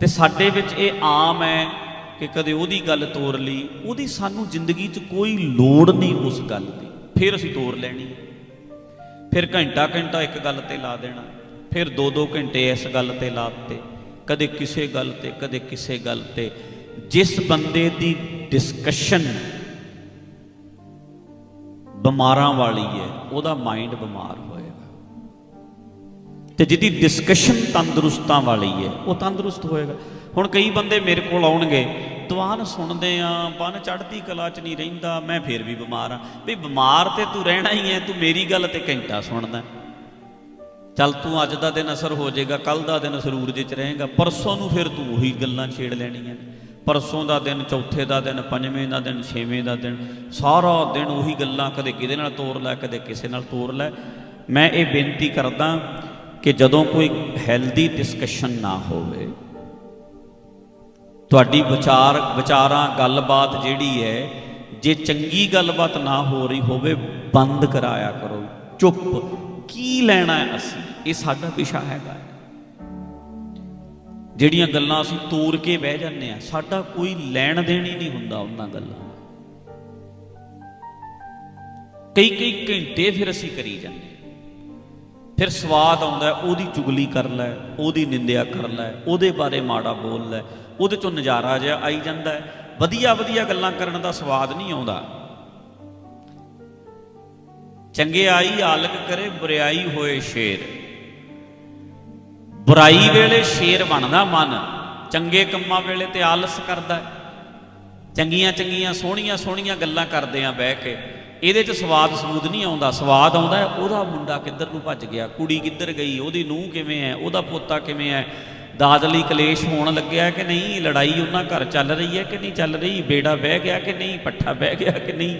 ਤੇ ਸਾਡੇ ਵਿੱਚ ਇਹ ਆਮ ਹੈ ਕਿ ਕਦੇ ਉਹਦੀ ਗੱਲ ਤੋਰ ਲਈ, ਉਹਦੀ ਸਾਨੂੰ ਜ਼ਿੰਦਗੀ 'ਚ ਕੋਈ ਲੋੜ ਨਹੀਂ ਉਸ ਗੱਲ ਦੀ। ਫਿਰ ਅਸੀਂ ਤੋਰ ਲੈਣੀ ਫਿਰ ਘੰਟਾ ਘੰਟਾ ਇੱਕ ਗੱਲ ਤੇ ਲਾ ਦੇਣਾ, ਫਿਰ 2-2 ਘੰਟੇ ਇਸ ਗੱਲ ਤੇ ਲਾ ਦਿੱਤੇ, ਕਦੇ ਕਿਸੇ ਗੱਲ ਤੇ, ਕਦੇ ਕਿਸੇ ਗੱਲ ਤੇ। ਜਿਸ ਬੰਦੇ ਦੀ ਡਿਸਕਸ਼ਨ ਬਿਮਾਰਾਂ ਵਾਲੀ ਹੈ, ਉਹਦਾ ਮਾਈਂਡ ਬਿਮਾਰ ਹੋਇਆ ਤੇ ਜਿਹਦੀ ਡਿਸਕਸ਼ਨ ਤੰਦਰੁਸਤਾਂ ਵਾਲੀ ਹੈ, ਉਹ ਤੰਦਰੁਸਤ ਹੋਏਗਾ। ਹੁਣ ਕਈ ਬੰਦੇ ਮੇਰੇ ਕੋਲ ਆਉਣਗੇ, ਦੀਵਾਨ ਸੁਣਦੇ ਆ, ਬਨ ਚੜ੍ਹਦੀ ਕਲਾ ਚ ਨਹੀਂ ਰਹਿੰਦਾ, ਮੈਂ ਫੇਰ ਵੀ ਬਿਮਾਰ ਆ। ਵੀ ਬਿਮਾਰ ਤੇ ਤੂੰ ਰਹਿਣਾ ਹੀ ਹੈ, ਤੂੰ ਮੇਰੀ ਗੱਲ ਤੇ ਘੰਟਾ ਸੁਣਦਾ। ਚੱਲ ਤੂੰ ਅੱਜ ਦਾ ਦਿਨ ਅਸਰ ਹੋ ਜਾਏਗਾ ਕੱਲ ਦਾ ਦਿਨ ਸਰੂਰਜ ਚ ਰਹੇਗਾ, ਪਰਸੋਂ ਨੂੰ ਫਿਰ ਤੂੰ ਉਹੀ ਗੱਲਾਂ ਛੇੜ ਲੈਣੀਆਂ ਪਰਸੋਂ ਦਾ ਦਿਨ, ਚੌਥੇ ਦਾ ਦਿਨ, ਪੰਜਵੇਂ ਦਾ ਦਿਨ, ਛੇਵੇਂ ਦਾ ਦਿਨ, ਸਾਰਾ ਦਿਨ ਉਹੀ ਗੱਲਾਂ ਕਦੇ ਕਿਹਦੇ ਨਾਲ ਤੋਰ ਲੈ, ਕਦੇ ਕਿਸੇ ਨਾਲ ਤੋਰ ਲੈ। ਮੈਂ ਇਹ ਬੇਨਤੀ ਕਰਦਾ ਕਿ ਜਦੋਂ ਕੋਈ ਹੈਲਦੀ ਡਿਸਕਸ਼ਨ ਨਾ ਹੋਵੇ, ਤੁਹਾਡੀ ਵਿਚਾਰ, ਵਿਚਾਰਾਂ, ਗੱਲਬਾਤ ਜਿਹੜੀ ਹੈ, ਜੇ ਚੰਗੀ ਗੱਲਬਾਤ ਨਾ ਹੋ ਰਹੀ ਹੋਵੇ, ਬੰਦ ਕਰਾਇਆ ਕਰੋ, ਚੁੱਪ। ਕੀ ਲੈਣਾ ਹੈ ਅਸੀਂ? ਇਹ ਸਾਡਾ ਵਿਸ਼ਾ ਹੈਗਾ। ਜਿਹੜੀਆਂ ਗੱਲਾਂ ਅਸੀਂ ਤੋੜ ਕੇ ਬਹਿ ਜਾਂਦੇ ਆ ਸਾਡਾ ਕੋਈ ਲੈਣ ਦੇਣ ਹੀ ਨਹੀਂ ਹੁੰਦਾ ਉਹਨਾਂ ਗੱਲਾਂ ਕਈ ਕਈ ਘੰਟੇ ਫਿਰ ਅਸੀਂ ਕਰੀ ਜਾਂਦੇ ਫਿਰ ਸਵਾਦ ਆਉਂਦਾ ਉਹਦੀ ਚੁਗਲੀ ਕਰ ਲੈ, ਉਹਦੀ ਨਿੰਦਿਆ ਕਰ ਲੈ, ਉਹਦੇ ਬਾਰੇ ਮਾੜਾ ਬੋਲ ਲੈ, ਉਹਦੇ ਚੋਂ ਨਜ਼ਾਰਾ ਜਿਹਾ ਆਈ ਜਾਂਦਾ ਵਧੀਆ ਵਧੀਆ ਗੱਲਾਂ ਕਰਨ ਦਾ ਸਵਾਦ ਨਹੀਂ ਆਉਂਦਾ। ਚੰਗਿਆਈ ਆਲਕ ਕਰੇ, ਬੁਰਾਈ ਹੋਏ ਸ਼ੇਰ। ਬੁਰਾਈ ਵੇਲੇ ਸ਼ੇਰ ਬਣਦਾ ਮਨ, ਚੰਗੇ ਕੰਮਾਂ ਵੇਲੇ ਤੇ ਆਲਸ ਕਰਦਾ ਚੰਗੀਆਂ ਚੰਗੀਆਂ ਸੋਹਣੀਆਂ ਸੋਹਣੀਆਂ ਗੱਲਾਂ ਕਰਦੇ ਆ ਬਹਿ ਕੇ। ਇਹਦੇ 'ਚ ਸਵਾਦ ਸਬੂਦ ਨਹੀਂ ਆਉਂਦਾ ਸਵਾਦ ਆਉਂਦਾ ਹੈ, ਉਹਦਾ ਮੁੰਡਾ ਕਿੱਧਰ ਨੂੰ ਭੱਜ ਗਿਆ? ਕੁੜੀ ਕਿੱਧਰ ਗਈ? ਉਹਦੀ ਨੂੰਹ ਕਿਵੇਂ ਹੈ? ਉਹਦਾ ਪੋਤਾ ਕਿਵੇਂ ਹੈ? ਦਾਦਲੀ ਕਲੇਸ਼ ਹੋਣ ਲੱਗਿਆ ਕਿ ਨਹੀਂ? ਲੜਾਈ ਉਹਨਾਂ ਘਰ ਚੱਲ ਰਹੀ ਹੈ ਕਿ ਨਹੀਂ ਚੱਲ ਰਹੀ? ਬੇੜਾ ਬਹਿ ਗਿਆ ਕਿ ਨਹੀਂ? ਪੱਠਾ ਬਹਿ ਗਿਆ ਕਿ ਨਹੀਂ?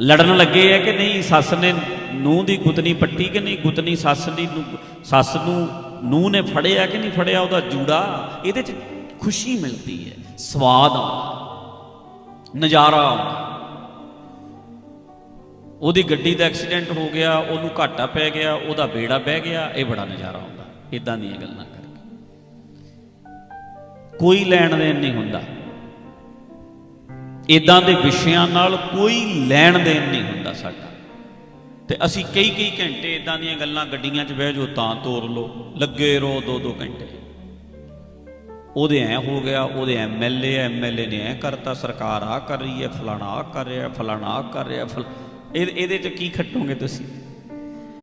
ਲੜਨ ਲੱਗੇ ਹੈ ਕਿ ਨਹੀਂ? ਸੱਸ ਨੇ ਨੂੰਹ ਦੀ ਗੁੱਤਨੀ ਪੱਟੀ ਕਿ ਨਹੀਂ? ਗੁੱਤਨੀ ਸੱਸ ਦੀ ਨੂੰ- ਸੱਸ ਨੂੰ ਨੂੰਹ ਨੇ ਫੜਿਆ ਕਿ ਨਹੀਂ ਫੜਿਆ ਉਹਦਾ ਜੂੜਾ? ਇਹਦੇ 'ਚ ਖੁਸ਼ੀ ਮਿਲਦੀ ਹੈ ਸਵਾਦ ਆਉਂਦਾ ਨਜ਼ਾਰਾ ਆਉਂਦਾ। ਉਹਦੀ ਗੱਡੀ ਦਾ ਐਕਸੀਡੈਂਟ ਹੋ ਗਿਆ, ਉਹਨੂੰ ਘਾਟਾ ਪੈ ਗਿਆ, ਉਹਦਾ ਬੇੜਾ ਬਹਿ ਗਿਆ, ਇਹ ਬੜਾ ਨਜ਼ਾਰਾ ਹੁੰਦਾ ਇਦਾਂ ਦੀਆਂ ਗੱਲਾਂ ਕਰਕੇ। ਕੋਈ ਲੈਣ ਦੇਣ ਨਹੀਂ ਹੁੰਦਾ। ਇਦਾਂ ਦੇ ਵਿਸ਼ਿਆਂ ਨਾਲ ਕੋਈ ਲੈਣ ਦੇਣ ਨਹੀਂ ਹੁੰਦਾ ਸਾਡਾ। ਤੇ ਅਸੀਂ ਕਈ ਕਈ ਘੰਟੇ ਇਦਾਂ ਦੀਆਂ ਗੱਲਾਂ ਗੱਡੀਆਂ 'ਚ ਬਹਿ ਜਾਓ ਤਾਂ ਤੋਰ ਲਓ। ਲੱਗੇ ਰਹੋ ਦੋ ਦੋ ਘੰਟੇ। ਉਹਦੇ ਐ ਹੋ ਗਿਆ, ਉਹਦੇ ਐਮਐਲਏ ਐਮਐਲਏ ਨੇ ਐ ਕਰਤਾ, ਸਰਕਾਰ ਆ ਕਰ ਰਹੀ ਹੈ, ਫਲਾਣਾ ਆ ਕਰ ਰਿਹਾ, ਫਲਾਣਾ ਆ ਕਰ ਰਿਹਾ, ਫਲ ਇਹਦੇ 'ਚ ਕੀ ਖੱਟੋਗੇ ਤੁਸੀਂ?